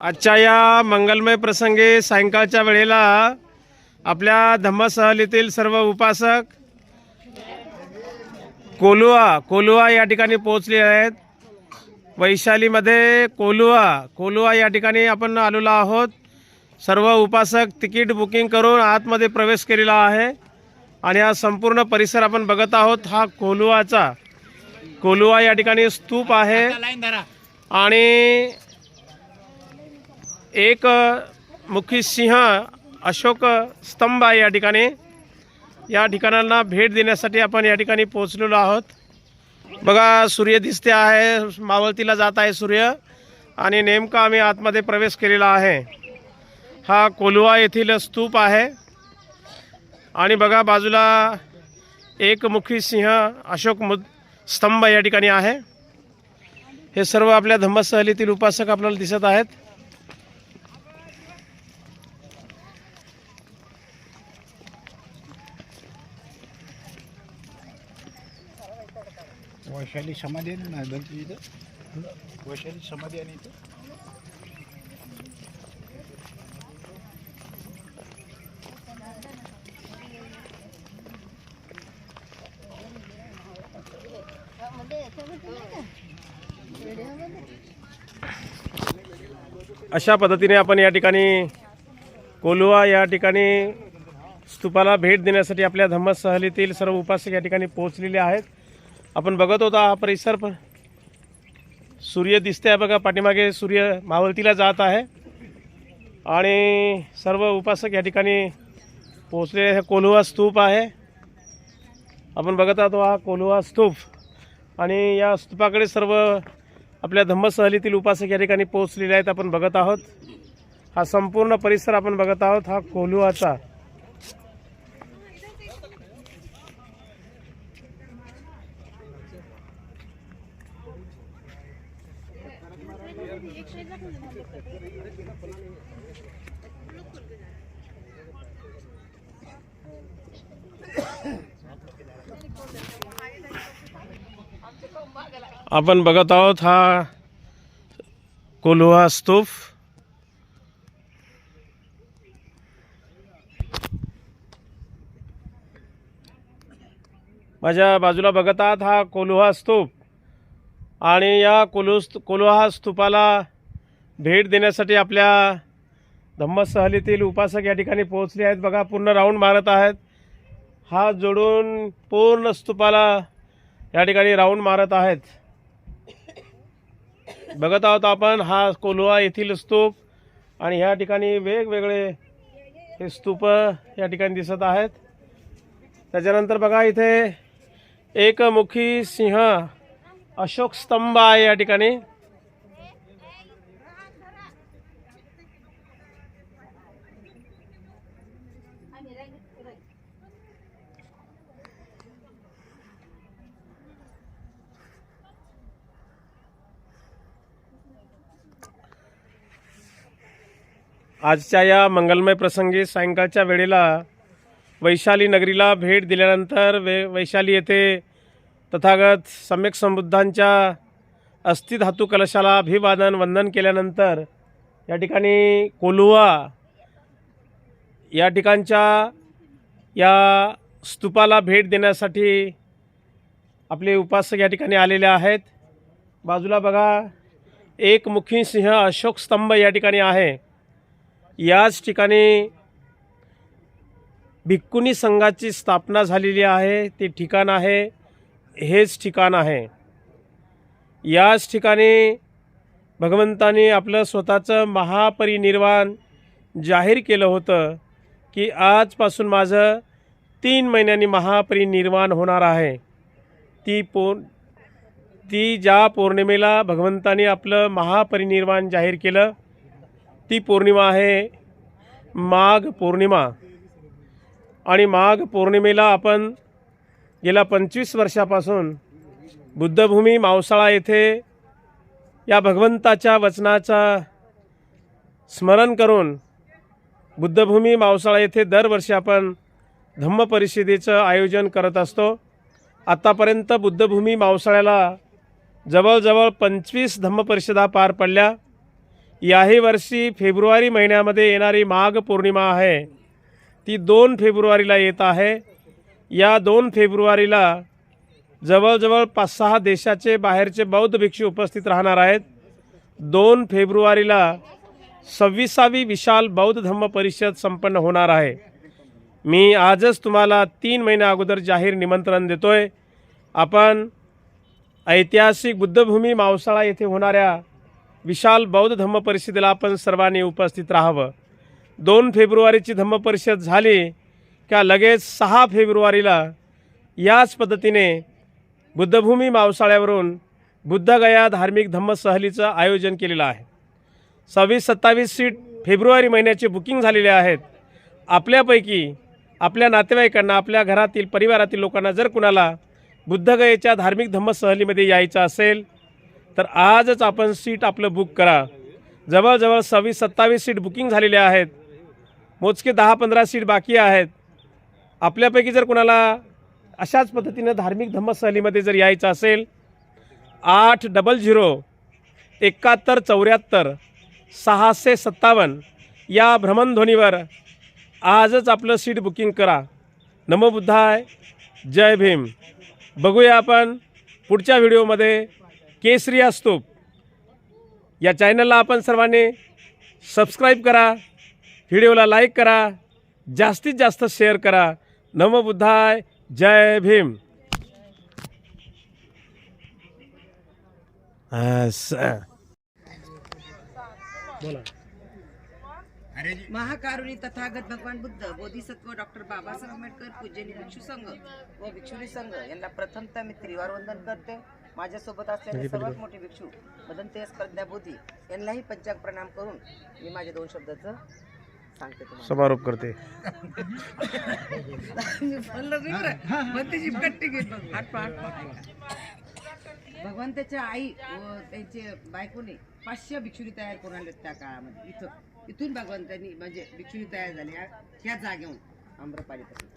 आजच्या या मंगलमय प्रसंगी सायंकाळच्या वेळेला आपल्या धम्मसहलीतील सर्व उपासक कोलुआ कोलुआ या ठिकाणी पोहोचले आहेत. वैशालीमध्ये कोलुआ कोलुआ या ठिकाणी आपण आलेलो आहोत. सर्व उपासक तिकीट बुकिंग करून आतमध्ये प्रवेश केलेला आहे आणि हा संपूर्ण परिसर आपण बघत आहोत. हा कोलुआचा कोलुआ या ठिकाणी स्तूप आहे. आणि एक मुखी सिंह अशोक स्तंभ आहे या ठिकाणी. या ठिकाणांना भेट देण्यासाठी आपण या ठिकाणी पोहोचलेलो आहोत. बघा सूर्य दिसते आहे मावळतीला जात आहे सूर्य आणि नेमका आम्ही आतमध्ये प्रवेश केलेला आहे. हा कोलवा येथील स्तूप आहे. आणि बघा बाजूला एक मुखी सिंह अशोक मुद स्तंभ या ठिकाणी आहे. हे सर्व आपल्या धम्मसहलीतील उपासक आपल्याला दिसत आहेत. वैशाली समाधी आहे ना नांदलची इथं? वैशाली समाधी आहे इथं? अशा पद्धतीने आपण या ठिकाणी कोलुवा या ठिकाणी स्तूपाला भेट देण्यासाठी आपल्या धम्मसहलीतील सर्व उपासक या ठिकाणी पोहोचलेले आहेत. आपण बघत होता हा परिसर पण. सूर्य दिसते आहे बघा पाठीमागे सूर्य मावळतीला जात आहे. आणि सर्व उपासक या ठिकाणी पोहोचलेले हे कोल्हुवा स्तूप आहे. आपण बघत आहोत हा कोल्हुवा स्तूप. आणि या स्तूपाकडे सर्व आपल्या धम्मसहलीतील उपासक या ठिकाणी पोहोचलेले आहेत. आपण बघत आहोत. हा संपूर्ण परिसर आपण बघत आहोत हा कोल्हुवाचा आपण बघत आहोत हा कोलुहा स्तूप. माझ्या बाजूला बघत आहात हा कोलुहा स्तूप. आणि या कोलु कोलुहा स्तूपाला भेट देण्यासाठी आपल्या धम्मसहलीतील उपासक या ठिकाणी पोहोचले आहेत. बघा पूर्ण राऊंड मारत आहेत. हात जोडून पूर्ण स्तूपाला या ठिकाणी राऊंड मारत आहेत. बघत आहोत आपण हा कोलुवा येथील स्तूप आणि ह्या ठिकाणी वेगवेगळे हे स्तूप या ठिकाणी दिसत आहेत. त्याच्यानंतर बघा इथे एकमुखी सिंह अशोक स्तंभ आहे या ठिकाणी. आजच्या या मंगलमय प्रसंगी सायंकाळच्या वेळेला वैशाली नगरीला भेट दिल्यानंतर वे वैशाली येथे तथागत सम्यक समृद्धांच्या अस्थिधातू कलशाला अभिवादन वंदन केल्यानंतर या ठिकाणी कोलुवा या ठिकाणच्या या स्तूपाला भेट देण्यासाठी आपले उपासक या ठिकाणी आलेले आहेत. बाजूला बघा एक मुखी सिंह अशोक स्तंभ या ठिकाणी आहे. याच ठिकाणी भिक्कुनी संघाची स्थापना झालेली आहे ते ठिकाण आहे हेच ठिकाण आहे. याच ठिकाणी भगवंताने आपलं स्वतःचं महापरिनिर्वाण जाहीर केलं होतं की आजपासून माझं तीन महिन्यांनी महापरिनिर्वाण होणार आहे. ती पौ ती ज्या पौर्णिमेला भगवंताने आपलं महापरिनिर्वाण जाहीर केलं ती पौर्णिमा आहे. माघ पौर्णिमा. आणि माघ पौर्णिमेला आपण गेल्या पंचवीस वर्षापासून बुद्धभूमी मावसाळा येथे या भगवंताच्या वचनाचा स्मरण करून बुद्धभूमी मावसाळा येथे दरवर्षी आपण धम्म परिषदेचं आयोजन करत असतो. आत्तापर्यंत बुद्धभूमी मावसाळ्याला जवळजवळ पंचवीस धम्म परिषदा पार पडल्या. याही वर्षी फेब्रुवारी महिन्यामध्ये येणारी माघ पौर्णिमा आहे. ती दोन फेब्रुवारीला येत आहे. या दोन फेब्रुवारीला जवळजवळ पाच सहा देशाचे बाहेरचे बौद्ध भिक्षू उपस्थित राहणार आहेत. दोन फेब्रुवारीला सव्वीसावी विशाल बौद्ध धम्म परिषद संपन्न होणार आहे. मी आजच तुम्हाला तीन महिन्या अगोदर जाहीर निमंत्रण देतोय. आपण ऐतिहासिक बुद्धभूमी मावसाळा येथे होणाऱ्या विशाल बौद्ध धम्म परिषदेला आपण सर्वांनी उपस्थित राहावं. दोन फेब्रुवारीची धम्म परिषद झाली का लगेच सहा फेब्रुवारीला याच पद्धतीने बुद्धभूमी मावसाळ्यावरून बुद्धगया धार्मिक धम्म सहलीचं आयोजन केलेलं आहे. सव्वीस सत्तावीस सीट फेब्रुवारी महिन्याचे बुकिंग झालेले आहेत. आपल्यापैकी आपल्या नातेवाईकांना आपल्या घरातील परिवारातील लोकांना जर कुणाला बुद्धगयेच्या धार्मिक धम्म सहलीमध्ये यायचं असेल तर आजच आपण सीट आपलं बुक करा. जवळजवळ सव्वीस सत्तावीस सीट बुकिंग झालेल्या आहेत. मोजके दहा पंधरा सीट बाकी आहेत. आपल्यापैकी जर कुणाला अशाच पद्धतीनं धार्मिक धम्म सहलीमध्ये जर यायचं असेल आठ डबल झिरो एकाहत्तर चौऱ्याहत्तर सहाशे सत्तावन्न या भ्रमणध्वनीवर आजच आपलं सीट बुकिंग करा. नमो बुद्धाय जय भीम. बघूया आपण पुढच्या व्हिडिओमध्ये केसरी असतो. या चॅनलला आपण सर्वांनी सबस्क्राईब करा व्हिडिओला लाईक करा जास्तीत जास्त शेअर करा. नमो बुद्धाय जय भीम. असं. बोला. महाकारुणी तथागत भगवान बुद्ध बोधिसत्व डॉक्टर बाबासाहेब आंबेडकर पूजनी भिक्षू संघ व भिक्षुरी संघ यांना प्रथमतः मी त्रिवार वंदन करते. माझ्यासोबत असलेले सर्वात मोठे भिक्षू मदन तेज प्रज्ञा बोधी यांनाही पंचांग प्रणाम करून मी माझ्या दोन शब्दाचं सांगते तुम्हाला. समारोप करते. भगवंताच्या आई व त्यांचे बायकोने पाचशे भिक्षुणी तयार करून आणले त्या काळामध्ये. इथं. इथून भगवंतांनी म्हणजे भिक्षुणी तयार झाल्या ह्या जागेहून आम्रपालीपासून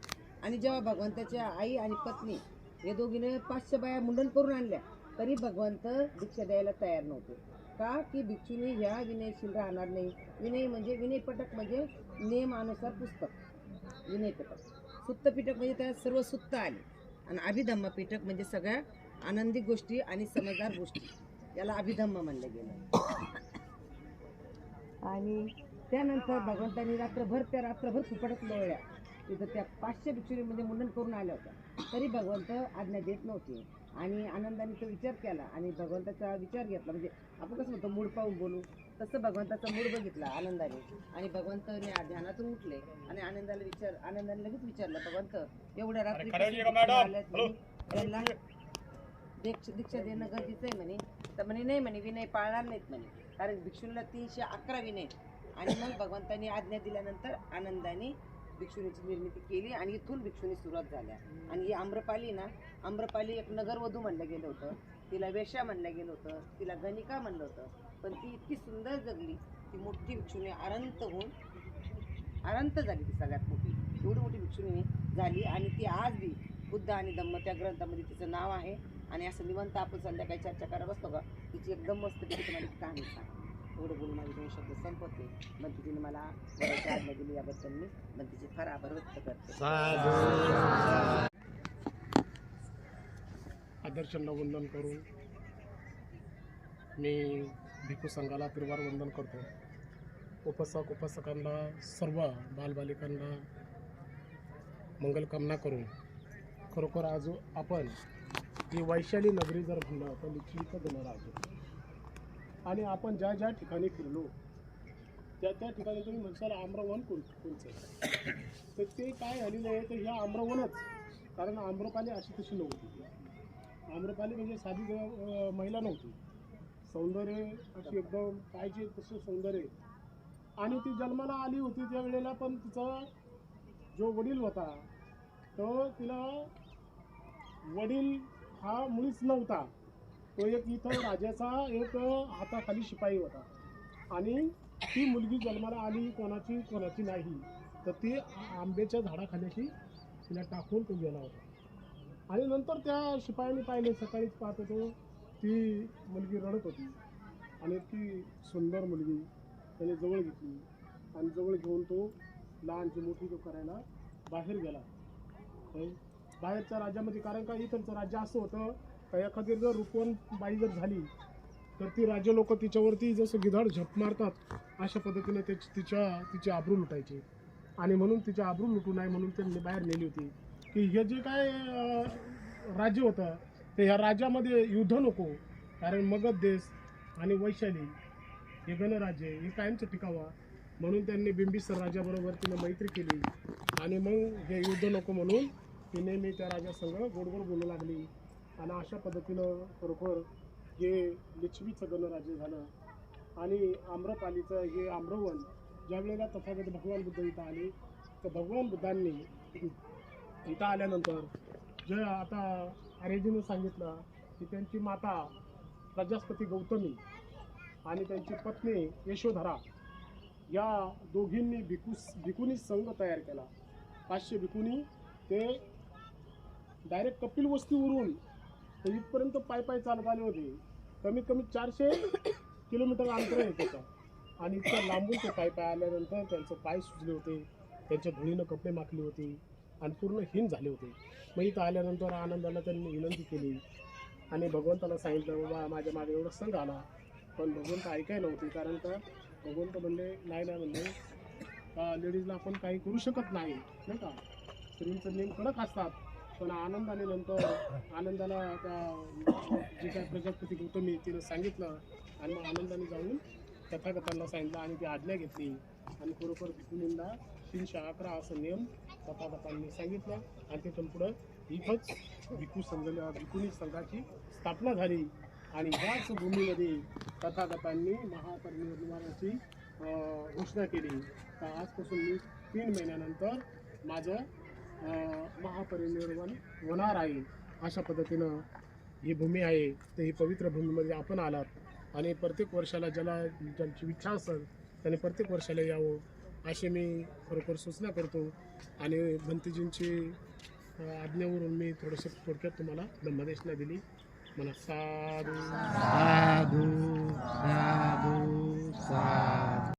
आणि जेव्हा भगवंताच्या आई आणि पत्नी या दोघीने पाचशे बाया मुंडन करून आणल्या. तरी भगवंत दीक्षा द्यायला तयार नव्हते. का? की भिक्षुने ह्या विनयशील राहणार नाही. विनय म्हणजे विनयपटक म्हणजे नियमानुसार पुस्तक. विनयपटक. सुत्त पिटक म्हणजे त्यात सर्व सुत्त आले. आणि अभिधम्म पीठक म्हणजे सगळ्या आनंदी गोष्टी आणि समजदार गोष्टी. याला अभिधम्म म्हणलं गेलं. आणि त्यानंतर भगवंतांनी रात्रभर त्या रात्रभर सुपटक लोळल्या. तिथं त्या पाचशे भिक्षुणी म्हणजे मुंडन करून आल्या होत्या. तरी भगवंत आज्ञा देत नव्हते. आणि आनंदाने तो विचार केला आणि भगवंताचा विचार घेतला. म्हणजे आपण कसं म्हणतो मूड पाहून बोलू. तसं भगवंताचा मूड बघितला आनंदाने. आणि भगवंताने ध्यानातून उठले आणि आनंदाला विचार आनंदाने लगेच विचारलं भगवंत एवढ्या रात्री त्यांना दीक्षा दीक्षा देणं गरजेचं आहे म्हणे. तर म्हणे नाही म्हणे विनय पाळणार नाहीत म्हणे. कारण भिक्षूंना तीनशे अकरा विनय आणि मग भगवंतांनी आज्ञा दिल्यानंतर आनंदाने भिक्षुणीची निर्मिती केली आणि इथून भिक्षुणी सुरुवात झाल्या. आणि ही आम्रपाली ना आम्रपाली एक नगरवधू म्हणलं गेलं होतं तिला वेश्या म्हणलं गेलं होतं तिला गणिका म्हणलं होतं. पण ती इतकी सुंदर जगली ती मोठी भिक्षुणी आरंत होऊन आरंत झाली ती सगळ्यात मोठी. एवढी मोठी भिक्षुणी झाली आणि ती आज बी बुद्ध आणि धम्म त्या ग्रंथामध्ये तिचं नाव आहे. आणि असं निवंत आपण संध्याकाळी चर्चा करत बसतो का? तिची एकदम मस्त पैकी तुम्हाला एक कहाणी सांग. एवढं बोलून माझे दोन शब्द संपवते. पण तिने मला वराची आज्ञा दिली याबद्दल मी पण तिचे फार आभार व्यक्त करते. आदर्शांना वंदन करून मी भिक्खू संघाला त्रिवार वंदन करतो. उपासक उपासकांना सर्व बालबालिकांना मंगलकामना करून खरोखर आज आपण ही वैशाली नगरी जर म्हणलं तर निश्चित देणार आहोत. आणि आपण ज्या ज्या ठिकाणी फिरलो त्या त्या ठिकाणी तुम्ही म्हणसाल आम्रवन कोण कोणचं? तर ते काय झालेलं आहे तर ह्या आम्रवनच कारण आम्रपाली अशी तशी नव्हती. आम्रपाली म्हणजे साधी महिला नव्हती. सौंदर्य अशी एकदम पाहिजे तसं सौंदर्य. आणि ती जन्माला आली होती त्या वेळेला पण तिचा जो वडील होता तो तिला वडील हा मुळीच नव्हता. तो एक इथं राजाचा एक हाताखाली शिपाई होता. आणि ती मुलगी जन्माला आली कोणाची कोणाची नाही तर ती आंब्याच्या झाडाखाल्याशी तिला टाकून तो गेला होता. आणि नंतर त्या शिपायाने पाहिले सकाळीच पाहत होतो ती मुलगी रडत होती. आणि ती सुंदर मुलगी त्याने जवळ घेतली. आणि जवळ घेऊन तो लहानची मोठी तो करायला बाहेर गेला. बाहेरच्या राज्यामध्ये कारण का इथलचं राज्य असं होतं का एखादी जर रुपवन बाई जर झाली तर ती राज्य लोक तिच्यावरती जसं गिधाड झप मारतात अशा पद्धतीने त्याची तिच्या तिची आबरू लुटायची. आणि म्हणून तिची आबरू लुटू नये म्हणून त्यांनी बाहेर नेली होती. की हे जे काय राज्य होतं ते ह्या राज्यामध्ये युद्ध नको कारण मगध देश आणि वैशाली हे गणराज्य हे कायमचं टिकावा. म्हणून त्यांनी बिंबिसर राजाबरोबर तिने मैत्री केली. आणि मग हे युद्ध नको म्हणून ती नेहमी त्या राजासंग गोड गोड बोलू लागली. आणि अशा पद्धतीनं खरोखर हे लिच्छवीचं गणराज्य झालं. आणि आम्रपालीचं हे आम्रवन ज्या वेळेला तथागत भगवान बुद्ध इथं आले तर भगवान बुद्धांनी इथं आल्यानंतर जे आता आर्यजीनं सांगितलं की त्यांची माता प्रजास्पती गौतमी आणि त्यांची पत्नी यशोधरा या दोघींनी भिकूस भिकुनी संघ तयार केला. पाचशे भिकुनी ते डायरेक्ट कपिल वस्तीवरून तर इथपर्यंत पाय पाय चालत आले होते. कमीत कमी चारशे किलोमीटर अंतर आहे त्याचा. आणि इतक्या लांबून ते पाय पाय आल्यानंतर त्यांचे पाय सुजले होते. त्यांच्या धुळीनं कपडे माखले होते. आणि पूर्ण हिन झाले होते. मग इथं आल्यानंतर आनंदाला त्यांनी विनंती केली. आणि भगवंताला सांगितलं बाबा माझ्या मागे एवढं संघ आला. पण भगवंत ऐकाय नव्हते. कारण का? भगवंत म्हणले नाही नाही म्हणले. लेडीजला आपण काही करू शकत नाही. नाही का? स्त्रींचं नियम कडक असतात. पण आनंदाने नंतर आनंदाला त्या जे काय प्रजापती गौतमी तिनं सांगितलं आणि मग आनंदाने जाऊन तथागतांना सांगितलं आणि ती आज्ञा घेतली. आणि खरोखर भिकुनींना तीनशे अकरा असं नियम तथागतांनी सांगितलं आणि तिथून पुढं इथंच भिकू संघ भिकुनी संघाची स्थापना झाली. आणि ह्याच भूमीमध्ये तथागतांनी महापरिनिर्वाणाची घोषणा केली. तर आजपासून मी तीन महिन्यानंतर माझं महापरिनिर्वाण होणार आहे. अशा पद्धतीनं ही भूमी आहे. तर ही पवित्र भूमीमध्ये आपण आलात. आणि प्रत्येक वर्षाला ज्याला ज्यांची इच्छा असेल त्याने प्रत्येक वर्षाला यावं असे मी खरोखर सूचना करतो. आणि भंतीजींची आज्ञेवरून मी थोडंसं थोडक्यात तुम्हाला ब्रह्मदेशना दिली. मला साधू साधू साधू साधू